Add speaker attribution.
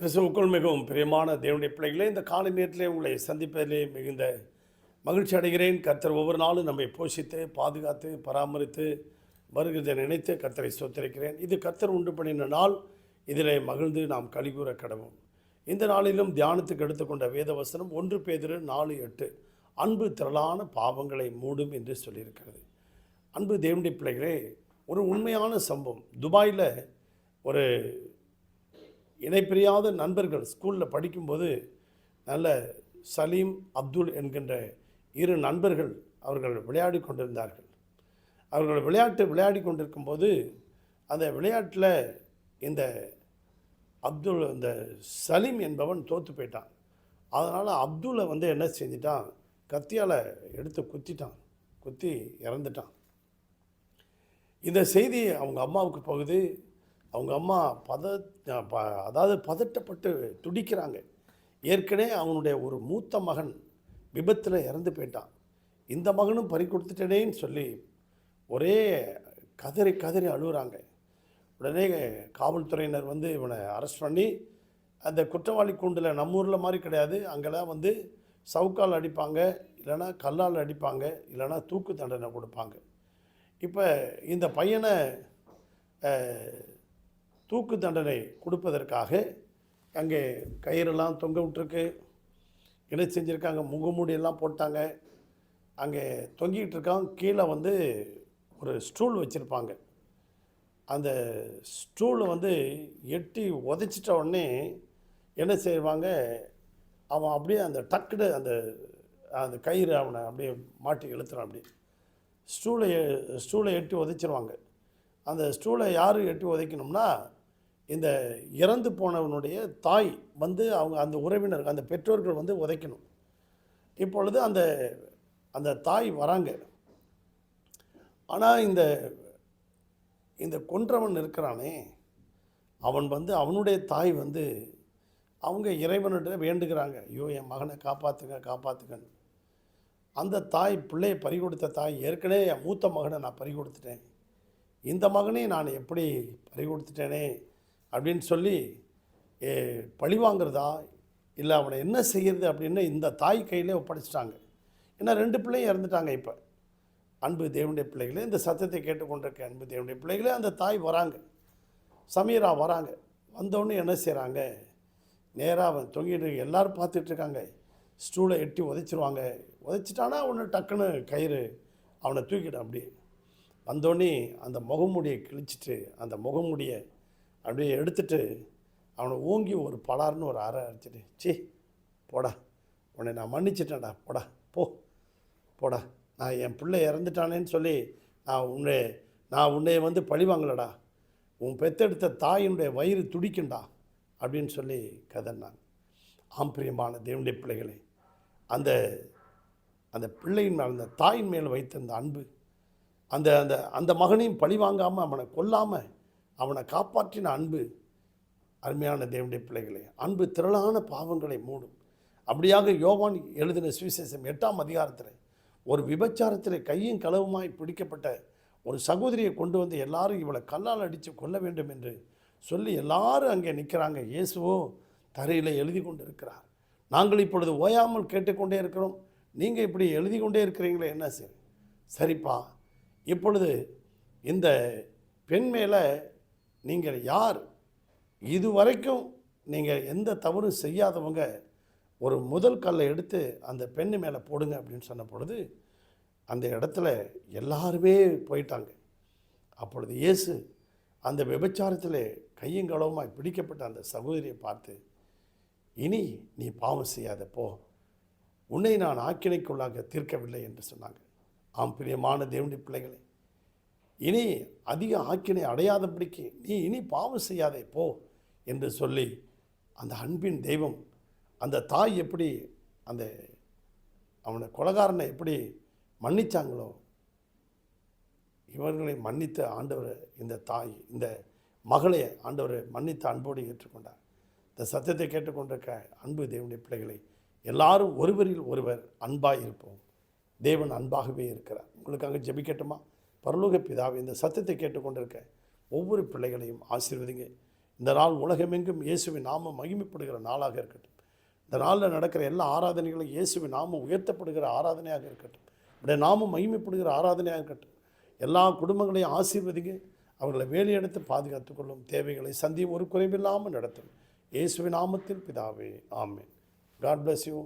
Speaker 1: கிறிஸ்துவுக்குள் மிகவும் பிரியமான தேவனுடைய பிள்ளைகளே இந்த காலை நேரத்திலே உங்களை சந்திப்பதிலே மிகுந்த மகிழ்ச்சி அடைகிறேன். கர்த்தர் ஒவ்வொரு நாளும் நம்மை போஷித்து பாதுகாத்து பராமரித்து வருகிறதை நினைத்து கர்த்தரை சொத்திருக்கிறேன் இது கர்த்தர் உண்டு பண்ணின நாள். இதில் மகிழ்ந்து நாம் கழிகூற கடவும். இந்த நாளிலும் தியானத்துக்கு எடுத்துக்கொண்ட வேத வசனம் ஒன்று பேதிரு நாலு எட்டு. அன்பு திரளான பாவங்களை மூடும் என்று சொல்லியிருக்கிறது. அன்பு தேவனுடைய பிள்ளைகளே ஒரு உண்மையான சம்பவம். துபாயில் ஒரு இணைப்பிரியாத நண்பர்கள் ஸ்கூலில் படிக்கும்போது நல்ல சலீம் அப்துல் என்கின்ற இரு நண்பர்கள் அவர்கள் விளையாடி கொண்டிருந்தார்கள். அவர்கள் விளையாட்டு விளையாடி கொண்டிருக்கும்போது அந்த விளையாட்டில் இந்த அப்துல் இந்த சலீம் என்பவன் தோற்று போயிட்டான். அதனால் அப்துலை வந்து என்ன செஞ்சிட்டான்? கத்தியால் எடுத்து குத்திட்டான். குத்தி இறந்துட்டான். இந்த செய்தி அவங்க அம்மாவுக்கு போகுது. அவங்க அம்மா பத ப- அதாவது பதட்டப்பட்டு துடிக்கிறாங்க. ஏற்கனவே அவனுடைய ஒரு மூத்த மகன் விபத்தில் இறந்து போயிட்டான். இந்த மகனும் பறி கொடுத்துட்டேனேன்னு சொல்லி ஒரே கதறி கதறி அழுகுறாங்க உடனே காவல்துறையினர் வந்து இவனை அரெஸ்ட் பண்ணி அந்த குற்றவாளி கூண்டில் நம்ம ஊரில் மாதிரி கிடையாது. அங்கெல்லாம் வந்து சவுக்கால் அடிப்பாங்க இல்லைன்னா கல்லால் அடிப்பாங்க இல்லைன்னா தூக்கு தண்டனை கொடுப்பாங்க. இப்போ இந்த பையனை தூக்கு தண்டனை கொடுப்பதற்காக அங்கே கயிறெல்லாம் தொங்க விட்டுருக்கு. என்ன செஞ்சுருக்காங்க முகமூடியெல்லாம் போட்டாங்க. அங்கே தொங்கிக்கிட்டு இருக்கான் கீழே வந்து ஒரு ஸ்டூல் வச்சுருப்பாங்க. அந்த ஸ்டூலை வந்து எட்டி உதச்சிட்ட உடனே என்ன செய்வாங்க? அவன் அப்படியே அந்த டக்குடு அந்த அந்த கயிறு அவனை அப்படியே மாட்டி இழுத்துறான் அப்படியே ஸ்டூலை ஸ்டூலை எட்டி உதைச்சிருவாங்க. அந்த ஸ்டூலை யார் எட்டி உதைக்கணும்னா இந்த இறந்து போனவனுடைய தாய் வந்து அவங்க அந்த உறவினர் அந்த பெற்றோர்கள் வந்து உதைக்கணும். இப்பொழுது அந்த அந்த தாய் வராங்க. ஆனால் இந்த இந்த கொன்றவன் இருக்கிறானே அவன் வந்து அவனுடைய தாய் வந்து அவங்க இறைவனிட வேண்டுகிறாங்க. ஐயோ என் மகனை காப்பாற்றுங்க காப்பாற்றுங்கன்னு அந்த தாய் பிள்ளையை பறி கொடுத்த தாய் ஏற்கனவே என் மூத்த மகனை நான் பறி கொடுத்துட்டேன் இந்த மகனை நான் எப்படி பறி கொடுத்துட்டேனே அப்படின்னு சொல்லி ஏ, பழி வாங்குறதா? இல்லை அவனை என்ன செய்யறது அப்படின்னு இந்த தாய் கையிலே ஒப்படைச்சிட்டாங்க. ஏன்னா ரெண்டு பிள்ளையும் இறந்துட்டாங்க இப்போ. அன்பு தேவனுடைய பிள்ளைகளே இந்த சத்தத்தை கேட்டுக்கொண்டிருக்க அன்பு தேவனுடைய பிள்ளைகளே அந்த தாய் வராங்க. சமீரா வராங்க. வந்தோடனே என்ன செய்கிறாங்க நேராக அவன் தொங்கிட்டு எல்லோரும் பார்த்துட்ருக்காங்க ஸ்டூலை எட்டி உதைச்சிருவாங்க. உதைச்சிட்டானா அவனை டக்குன்னு கயிறு அவனை தூக்கிட்டான் அப்படியே. வந்தோடனே அந்த முகமுடியை கிழிச்சிட்டு அந்த முகமுடியை அப்படியே எடுத்துட்டு அவனை ஓங்கி ஒரு பலார்னு ஒரு அரை அடிச்சிட்டு சி போடா. உன்னை நான் மன்னிச்சிட்டேன்டா. போடா. போ. போடா. நான் என் பிள்ளை இறந்துட்டானேன்னு சொல்லி நான் உன்னை நான் உன்னைய வந்து பழி வாங்கலடா. உன் பெத்தெடுத்த தாயினுடைய வயிறு துடிக்கும்டா. அப்படின்னு சொல்லி கதறினாங்க ஆம் பிரியமான தேவனுடைய பிள்ளைகளே அந்த அந்த பிள்ளையின் மேல் அந்த தாயின் மேல் வைத்திருந்த அன்பு அந்த அந்த அந்த மகனையும் பழி வாங்காமல் அவனை கொல்லாமல் அவனை காப்பாற்றின அன்பு அருமையான தேவனுடைய பிள்ளைகளே. அன்பு திரளான பாவங்களை மூடும். அப்படியாக யோவான் எழுதின சுவிசேஷம் எட்டாம் அதிகாரத்தில் ஒரு விபச்சாரத்தில் கையும் களவுமாய் பிடிக்கப்பட்ட ஒரு சகோதரியை கொண்டு வந்து எல்லாரும் இவளை கல்லால் அடித்து கொல்ல வேண்டும் என்று சொல்லி எல்லாரும் அங்கே நிற்கிறாங்க. இயேசுவோ தரையில் எழுதி கொண்டு இருக்கிறார் நாங்கள் இப்பொழுது ஓயாமல் கேட்டுக்கொண்டே இருக்கிறோம். நீங்கள் இப்படி எழுதி கொண்டே இருக்கிறீங்களே என்ன சரி? சரிப்பா. இப்பொழுது இந்த பெண் மேலே நீங்கள் யார்? இதுவரைக்கும் நீங்கள் எந்த தவறும் செய்யாதவங்க ஒரு முதல் கல்லை எடுத்து அந்த பெண்ணு மேலே போடுங்க அப்படின்னு சொன்ன பொழுது அந்த இடத்துல எல்லாருமே போயிட்டாங்க. அப்பொழுது இயேசு அந்த விபச்சாரத்தில் கையங்களவுமாய் பிடிக்கப்பட்ட அந்த சகோதரியை பார்த்து இனி நீ பாவம் செய்யாத போ. உன்னை நான் ஆக்கினைக்குள்ளாக தீர்க்கவில்லை என்று சொன்னாங்க. ஆம் பிரியமான தேவனுடைய பிள்ளைகளை இனி அதிக ஆக்கினை அடையாதபடிக்கு நீ இனி பாவம் செய்யாதே போ என்று சொல்லி அந்த அன்பின் தெய்வம் அந்த தாய் எப்படி அந்த அவனை கொலகாரனை எப்படி மன்னிச்சாங்களோ இவர்களை மன்னித்த ஆண்டவர் இந்த தாய் இந்த மகளை ஆண்டவர் மன்னித்த அன்போடு ஏற்றுக்கொண்டார். இந்த சத்தியத்தை கேட்டுக்கொண்டிருக்க அன்பு தேவனுடைய பிள்ளைகளை எல்லாரும் ஒருவரில் ஒருவர் அன்பாக இருப்போம். தேவன் அன்பாகவே இருக்கிறார். உங்களுக்காக ஜெபிக்கட்டுமா? பரலோக பிதாவை இந்த சத்தத்தை கேட்டுக்கொண்டிருக்க ஒவ்வொரு பிள்ளைகளையும் ஆசீர்வதிங்க. இந்த நாள் உலகமெங்கும் இயேசுவின் நாமம் மகிமைப்படுகிற நாளாக இருக்கட்டும். இந்த நாளில் நடக்கிற எல்லா ஆராதனைகளும் இயேசுவின் நாமம் உயர்த்தப்படுகிற ஆராதனையாக இருக்கட்டும். இப்படி நாமம் மகிமைப்படுகிற ஆராதனையாக இருக்கட்டும். எல்லா குடும்பங்களையும் ஆசீர்வதிங்க. அவர்களை வேலையெடுத்து பாதுகாத்து கொள்ளும் தேவைகளை சந்தி ஒரு குறைவில்லாமல் நடத்தும். இயேசுவின் நாமத்தில் பிதாவே ஆமேன். God bless you